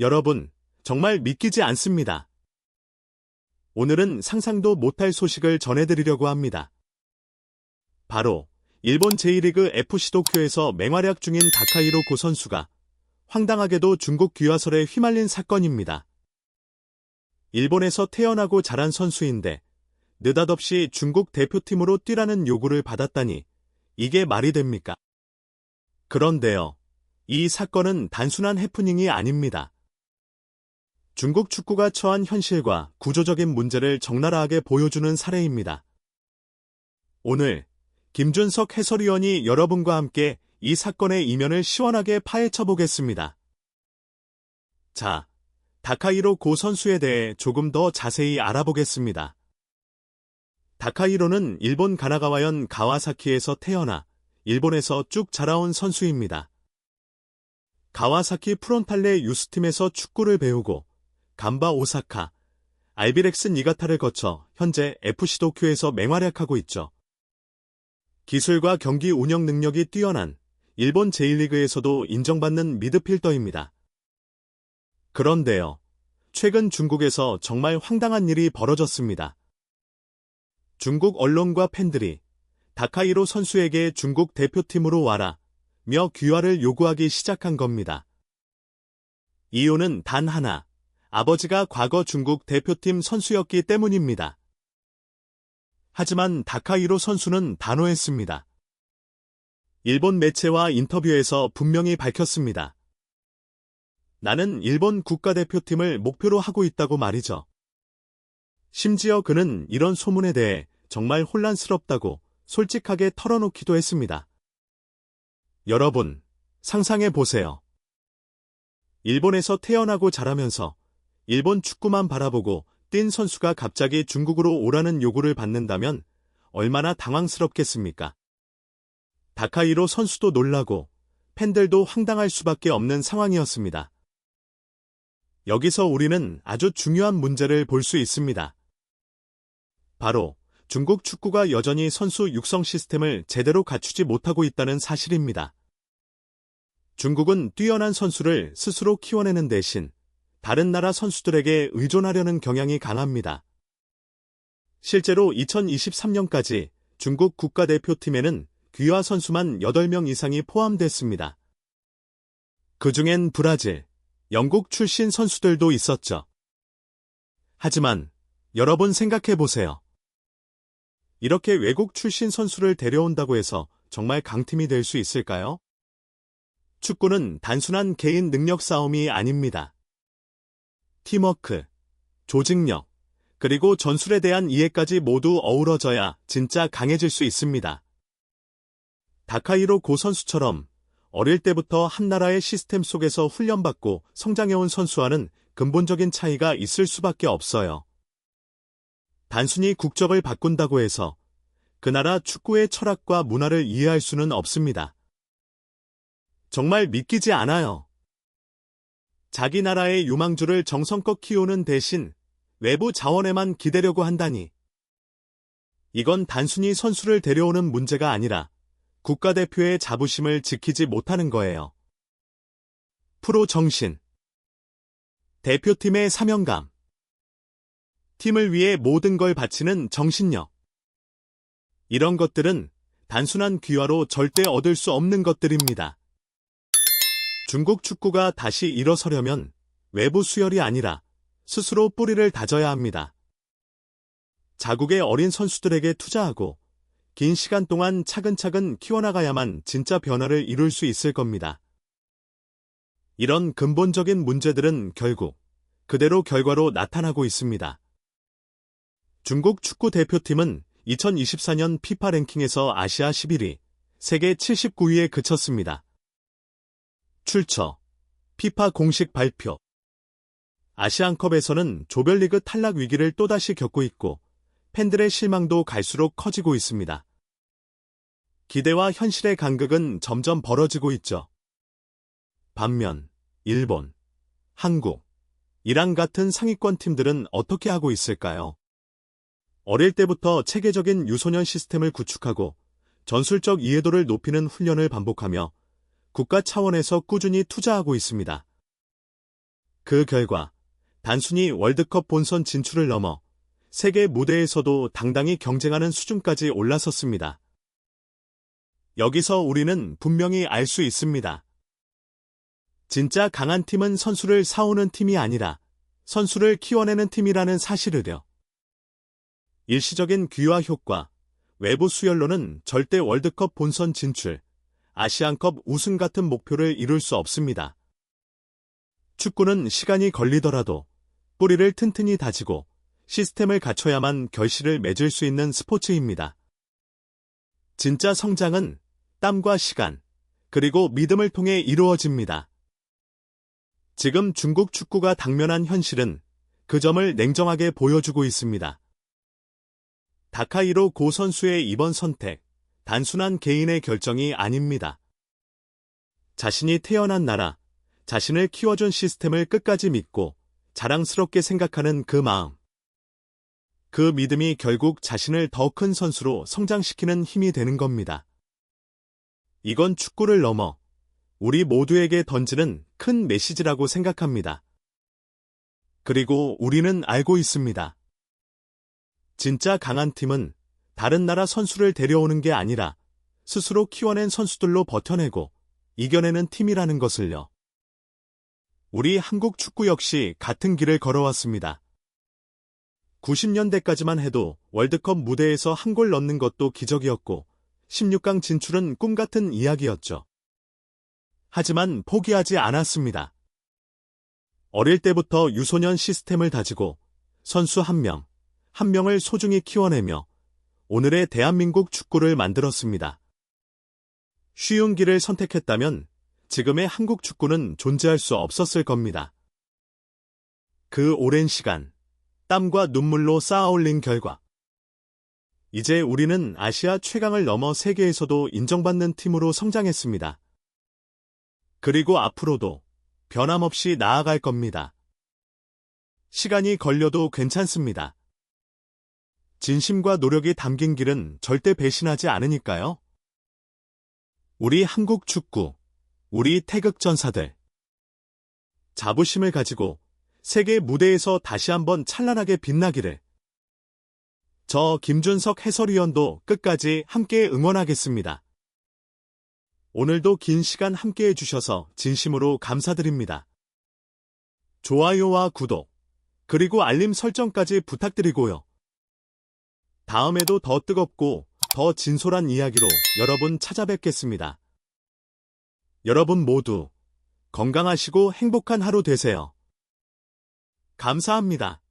여러분, 정말 믿기지 않습니다. 오늘은 상상도 못할 소식을 전해드리려고 합니다. 바로 일본 제1리그 FC 도쿄에서 맹활약 중인 다카이로 고 선수가 황당하게도 중국 귀화설에 휘말린 사건입니다. 일본에서 태어나고 자란 선수인데 느닷없이 중국 대표팀으로 뛰라는 요구를 받았다니 이게 말이 됩니까? 그런데요. 이 사건은 단순한 해프닝이 아닙니다. 중국 축구가 처한 현실과 구조적인 문제를 적나라하게 보여주는 사례입니다. 오늘 김준석 해설위원이 여러분과 함께 이 사건의 이면을 시원하게 파헤쳐 보겠습니다. 자, 다카이로 고 선수에 대해 조금 더 자세히 알아보겠습니다. 다카이로는 일본 가나가와현 가와사키에서 태어나 일본에서 쭉 자라온 선수입니다. 가와사키 프론탈레 유스팀에서 축구를 배우고 감바 오사카, 알비렉스 니가타를 거쳐 현재 FC 도쿄에서 맹활약하고 있죠. 기술과 경기 운영 능력이 뛰어난 일본 제1리그에서도 인정받는 미드필더입니다. 그런데요. 최근 중국에서 정말 황당한 일이 벌어졌습니다. 중국 언론과 팬들이 다카이로 선수에게 중국 대표팀으로 와라 며 귀화를 요구하기 시작한 겁니다. 이유는 단 하나, 아버지가 과거 중국 대표팀 선수였기 때문입니다. 하지만 다카이로 선수는 단호했습니다. 일본 매체와 인터뷰에서 분명히 밝혔습니다. 나는 일본 국가대표팀을 목표로 하고 있다고 말이죠. 심지어 그는 이런 소문에 대해 정말 혼란스럽다고 솔직하게 털어놓기도 했습니다. 여러분, 상상해 보세요. 일본에서 태어나고 자라면서 일본 축구만 바라보고 뛴 선수가 갑자기 중국으로 오라는 요구를 받는다면 얼마나 당황스럽겠습니까? 다카이로 선수도 놀라고 팬들도 황당할 수밖에 없는 상황이었습니다. 여기서 우리는 아주 중요한 문제를 볼 수 있습니다. 바로 중국 축구가 여전히 선수 육성 시스템을 제대로 갖추지 못하고 있다는 사실입니다. 중국은 뛰어난 선수를 스스로 키워내는 대신 다른 나라 선수들에게 의존하려는 경향이 강합니다. 실제로 2023년까지 중국 국가대표팀에는 귀화 선수만 8명 이상이 포함됐습니다. 그 중엔 브라질, 영국 출신 선수들도 있었죠. 하지만 여러분 생각해 보세요. 이렇게 외국 출신 선수를 데려온다고 해서 정말 강팀이 될 수 있을까요? 축구는 단순한 개인 능력 싸움이 아닙니다. 팀워크, 조직력, 그리고 전술에 대한 이해까지 모두 어우러져야 진짜 강해질 수 있습니다. 다카이로 고 선수처럼 어릴 때부터 한 나라의 시스템 속에서 훈련받고 성장해온 선수와는 근본적인 차이가 있을 수밖에 없어요. 단순히 국적을 바꾼다고 해서 그 나라 축구의 철학과 문화를 이해할 수는 없습니다. 정말 믿기지 않아요. 자기 나라의 유망주를 정성껏 키우는 대신 외부 자원에만 기대려고 한다니. 이건 단순히 선수를 데려오는 문제가 아니라 국가대표의 자부심을 지키지 못하는 거예요. 프로 정신. 대표팀의 사명감. 팀을 위해 모든 걸 바치는 정신력. 이런 것들은 단순한 귀화로 절대 얻을 수 없는 것들입니다. 중국 축구가 다시 일어서려면 외부 수혈이 아니라 스스로 뿌리를 다져야 합니다. 자국의 어린 선수들에게 투자하고 긴 시간 동안 차근차근 키워나가야만 진짜 변화를 이룰 수 있을 겁니다. 이런 근본적인 문제들은 결국 그대로 결과로 나타나고 있습니다. 중국 축구 대표팀은 2024년 피파 랭킹에서 아시아 11위, 세계 79위에 그쳤습니다. 출처 피파 공식 발표 아시안컵에서는 조별리그 탈락 위기를 또다시 겪고 있고 팬들의 실망도 갈수록 커지고 있습니다. 기대와 현실의 간극은 점점 벌어지고 있죠. 반면 일본, 한국, 이란 같은 상위권 팀들은 어떻게 하고 있을까요? 어릴 때부터 체계적인 유소년 시스템을 구축하고 전술적 이해도를 높이는 훈련을 반복하며 국가 차원에서 꾸준히 투자하고 있습니다. 그 결과 단순히 월드컵 본선 진출을 넘어 세계 무대에서도 당당히 경쟁하는 수준까지 올라섰습니다. 여기서 우리는 분명히 알 수 있습니다. 진짜 강한 팀은 선수를 사오는 팀이 아니라 선수를 키워내는 팀이라는 사실을요. 일시적인 귀화 효과, 외부 수혈로는 절대 월드컵 본선 진출, 아시안컵 우승 같은 목표를 이룰 수 없습니다. 축구는 시간이 걸리더라도 뿌리를 튼튼히 다지고 시스템을 갖춰야만 결실을 맺을 수 있는 스포츠입니다. 진짜 성장은 땀과 시간, 그리고 믿음을 통해 이루어집니다. 지금 중국 축구가 당면한 현실은 그 점을 냉정하게 보여주고 있습니다. 다카이로 고 선수의 이번 선택, 단순한 개인의 결정이 아닙니다. 자신이 태어난 나라, 자신을 키워준 시스템을 끝까지 믿고 자랑스럽게 생각하는 그 마음. 그 믿음이 결국 자신을 더 큰 선수로 성장시키는 힘이 되는 겁니다. 이건 축구를 넘어 우리 모두에게 던지는 큰 메시지라고 생각합니다. 그리고 우리는 알고 있습니다. 진짜 강한 팀은 다른 나라 선수를 데려오는 게 아니라 스스로 키워낸 선수들로 버텨내고 이겨내는 팀이라는 것을요. 우리 한국 축구 역시 같은 길을 걸어왔습니다. 90년대까지만 해도 월드컵 무대에서 한 골 넣는 것도 기적이었고 16강 진출은 꿈 같은 이야기였죠. 하지만 포기하지 않았습니다. 어릴 때부터 유소년 시스템을 다지고 선수 한 명, 한 명을 소중히 키워내며 오늘의 대한민국 축구를 만들었습니다. 쉬운 길을 선택했다면 지금의 한국 축구는 존재할 수 없었을 겁니다. 그 오랜 시간, 땀과 눈물로 쌓아 올린 결과, 이제 우리는 아시아 최강을 넘어 세계에서도 인정받는 팀으로 성장했습니다. 그리고 앞으로도 변함없이 나아갈 겁니다. 시간이 걸려도 괜찮습니다. 진심과 노력이 담긴 길은 절대 배신하지 않으니까요. 우리 한국 축구, 우리 태극전사들. 자부심을 가지고 세계 무대에서 다시 한번 찬란하게 빛나기를. 저 김준석 해설위원도 끝까지 함께 응원하겠습니다. 오늘도 긴 시간 함께 해주셔서 진심으로 감사드립니다. 좋아요와 구독, 그리고 알림 설정까지 부탁드리고요. 다음에도 더 뜨겁고 더 진솔한 이야기로 여러분 찾아뵙겠습니다. 여러분 모두 건강하시고 행복한 하루 되세요. 감사합니다.